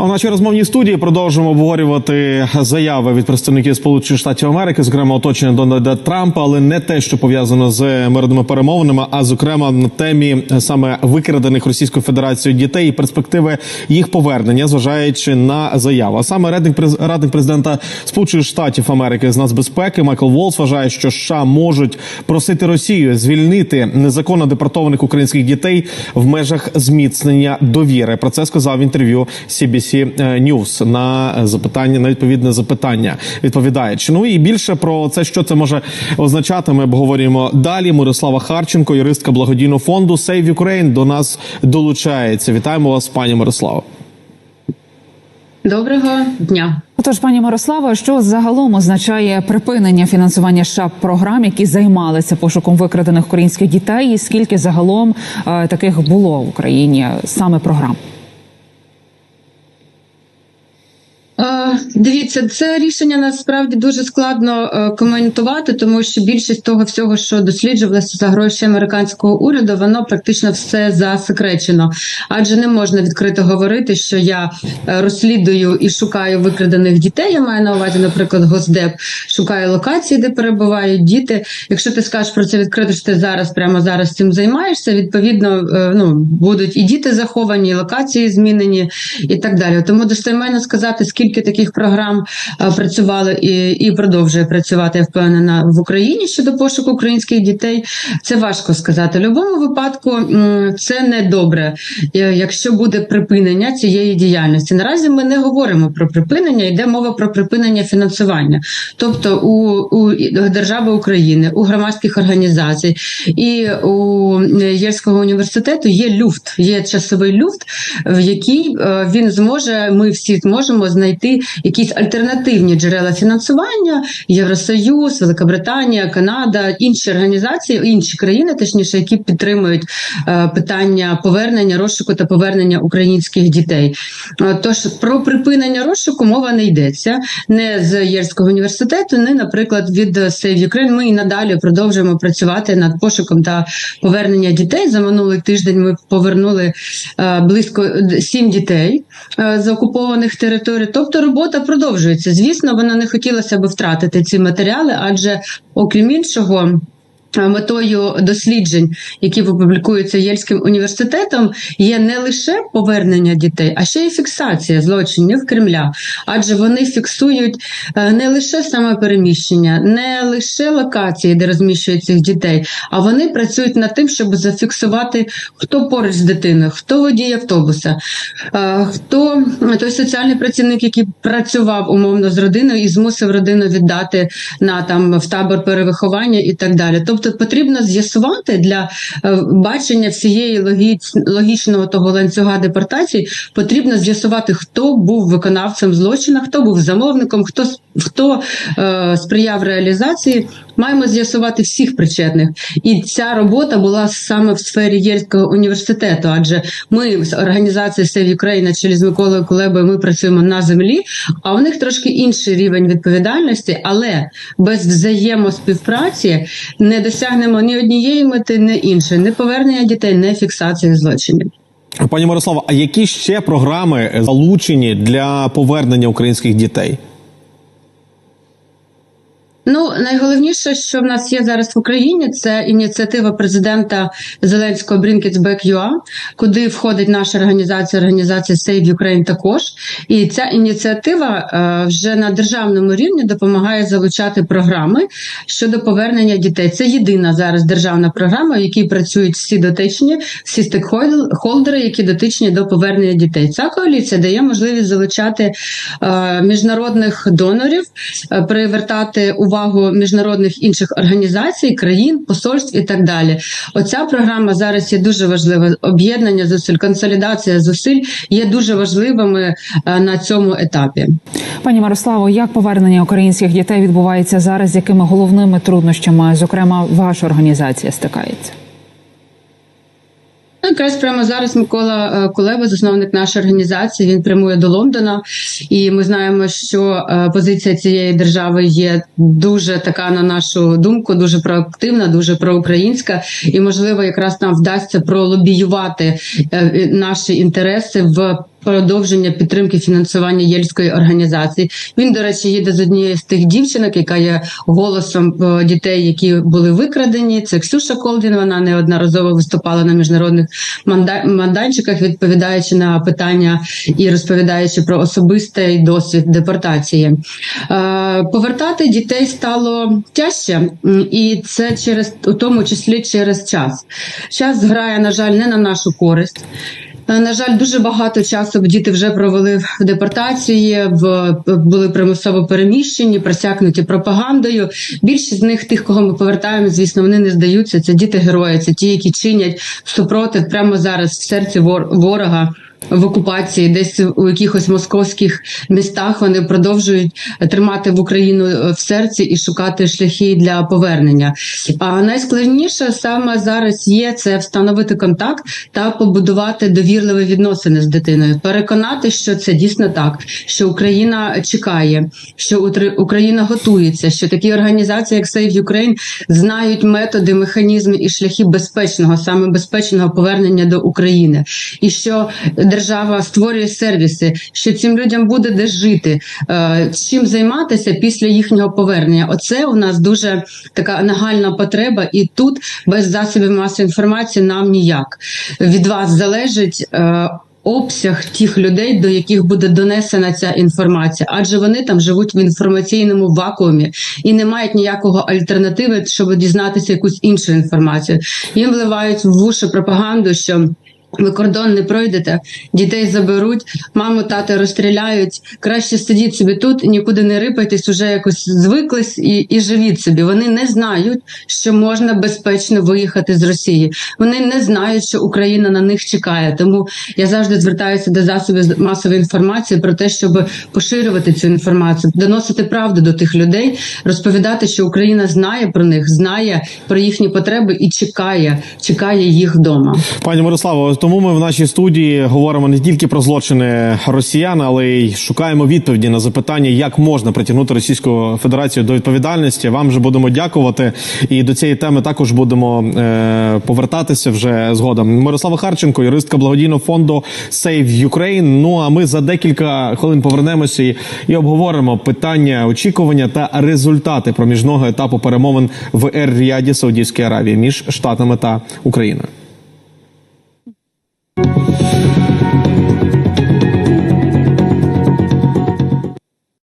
Ну, а в нашій розмовній студії продовжуємо обговорювати заяви від представників Сполучених Штатів Америки, зокрема оточення Дональда Трампа, але не те, що пов'язано з мирними перемовинами, а зокрема на темі саме викрадених Російською Федерацією дітей і перспективи їх повернення, зважаючи на заяву. А саме радник радник президента Сполучених Штатів Америки з нацбезпеки Майкл Волс вважає, що США можуть просити Росію звільнити незаконно депортованих українських дітей в межах зміцнення довіри. Про це сказав в інтерв'ю CBC News на запитання на відповідне запитання. Відповідаючи. Ну і більше про це, що це може означати. Ми обговорюємо далі. Мирослава Харченко, юристка благодійного фонду Save Ukraine, до нас долучається. Вітаємо вас, пані Мирославо. Доброго дня. Отож, пані Мирослава, що загалом означає припинення фінансування США програм, які займалися пошуком викрадених українських дітей, і скільки загалом е, таких було в Україні саме програм? Е, Дивіться, це рішення насправді дуже складно е, коментувати, тому що більшість того всього, що досліджувалося за гроші американського уряду, воно практично все засекречено. Адже не можна відкрито говорити, що я е, розслідую і шукаю викрадених дітей. Я маю на увазі, наприклад, госдеп шукаю локації, де перебувають діти. Якщо ти скажеш про це відкрито, що ти зараз прямо зараз цим займаєшся, відповідно, е, ну будуть і діти заховані, і локації змінені, і так далі. Тому достеменно сказати, скільки таких програм е, працювали і, і продовжує працювати, я впевнена в Україні щодо пошуку українських дітей. Це важко сказати. В будь-якому випадку це не добре, е, якщо буде припинення цієї діяльності. Наразі ми не говоримо про припинення, йде мова про припинення фінансування. Тобто у, у держави України, у громадських організацій і у Єльського університету є люфт, є часовий люфт, в який е, він зможе, ми всі зможемо знайти якісь альтернативні джерела фінансування, Євросоюз, Великобританія, Канада, інші організації, інші країни, точніше, які підтримують е, питання повернення розшуку та повернення українських дітей. Е, Тож про припинення розшуку мова не йдеться не з Єльського університету, не, наприклад, від Save Ukraine. Ми і надалі продовжуємо працювати над пошуком та повернення дітей. За минулий тиждень ми повернули е, близько сім дітей з окупованих територій. Тобто робота продовжується. Звісно, вона не хотілося б втратити ці матеріали, адже окрім іншого. Метою досліджень, які публікуються Єльським університетом, є не лише повернення дітей, а ще й фіксація злочинів Кремля, адже вони фіксують е, не лише саме переміщення, не лише локації, де розміщують цих дітей, а вони працюють над тим, щоб зафіксувати, хто поруч з дитиною, хто водій автобуса, е, хто той соціальний працівник, який працював умовно з родиною і змусив родину віддати на там в табор перевиховання і так далі. Тобто потрібно з'ясувати для е, бачення всієї логіч, логічного того ланцюга депортації, потрібно з'ясувати, хто був виконавцем злочину, хто був замовником, хто хто е, сприяв реалізації. Маємо з'ясувати всіх причетних, і ця робота була саме в сфері Єльського університету. Адже ми з організації Save Ukraine чолі з Миколою Кулебою ми працюємо на землі, а у них трошки інший рівень відповідальності, але без взаємоспівпраці не досягнемо ні однієї мети, ні іншої, не повернення дітей, не фіксації злочинів. Пані Мирослава, а які ще програми залучені для повернення українських дітей? Ну, найголовніше, що в нас є зараз в Україні, це ініціатива президента Зеленського Brinkets Back UA, куди входить наша організація, організація Save Ukraine також. І ця ініціатива е, вже на державному рівні допомагає залучати програми щодо повернення дітей. Це єдина зараз державна програма, в якій працюють всі дотичні, всі стейкхолдери, які дотичні до повернення дітей. Ця коаліція дає можливість залучати е, міжнародних донорів, е, привертати увагу міжнародних інших організацій, країн, посольств і так далі. Оця програма зараз є дуже важлива. Об'єднання зусиль, консолідація зусиль є дуже важливими е, на цьому етапі. Пані Мирославо, як повернення українських дітей відбувається зараз? З якими головними труднощами, зокрема, ваша організація стикається? Якраз прямо зараз Микола е, Кулеба, засновник нашої організації, він прямує до Лондона, і ми знаємо, що е, позиція цієї держави є дуже така, на нашу думку, дуже проактивна, дуже проукраїнська, і можливо, якраз нам вдасться пролобіювати е, наші інтереси в продовження підтримки фінансування єльської організації. Він, до речі, їде з однієї з тих дівчинок, яка є голосом е, дітей, які були викрадені. Це Ксюша Колдін. Вона неодноразово виступала на міжнародних манда- майданчиках, відповідаючи на питання і розповідаючи про особистий досвід депортації. Е, Повертати дітей стало тяжче, і це через у тому числі через час. Час грає, на жаль, не на нашу користь. Е, На жаль, дуже багато часу діти вже провели в депортації, в були примусово переміщені, просякнуті пропагандою. Більшість з них, тих, кого ми повертаємо, звісно, вони не здаються. Це діти герої, це ті, які чинять супротив прямо зараз в серці ворога. В окупації, десь у якихось московських містах вони продовжують тримати в Україну е, в серці і шукати шляхи для повернення. А найскладніше саме зараз є це встановити контакт та побудувати довірливі відносини з дитиною, переконати, що це дійсно так, що Україна чекає, що Україна готується, що такі організації, як Save Ukraine, знають методи, механізми і шляхи безпечного, саме безпечного повернення до України, і що держава створює сервіси, що цим людям буде де жити, е, чим займатися після їхнього повернення. Оце у нас дуже така нагальна потреба, і тут без засобів масової інформації нам ніяк. Від вас залежить. е, Обсяг тих людей, до яких буде донесена ця інформація, адже вони там живуть в інформаційному вакуумі і не мають ніякого альтернативи, щоб дізнатися якусь іншу інформацію. Їм вливають в уші пропаганду, що ви кордон не пройдете, дітей заберуть, маму тата розстріляють. Краще сидіть собі тут, нікуди не рипайтесь, уже якось звиклись і, і живіть собі. Вони не знають, що можна безпечно виїхати з Росії. Вони не знають, що Україна на них чекає. Тому я завжди звертаюся до засобів масової інформації про те, щоб поширювати цю інформацію, доносити правду до тих людей, розповідати, що Україна знає про них, знає про їхні потреби і чекає, чекає їх вдома. Пані Мирославо, тому ми в нашій студії говоримо не тільки про злочини росіян, але й шукаємо відповіді на запитання, як можна притягнути Російську Федерацію до відповідальності. Вам вже будемо дякувати, і до цієї теми також будемо е, повертатися вже згодом. Мирослава Харченко, юристка благодійного фонду Save Ukraine. Ну а ми за декілька хвилин повернемося і, і обговоримо питання очікування та результати проміжного етапу перемовин в Ер-Ріаді Саудівської Аравії між Штатами та Україною. Thank you.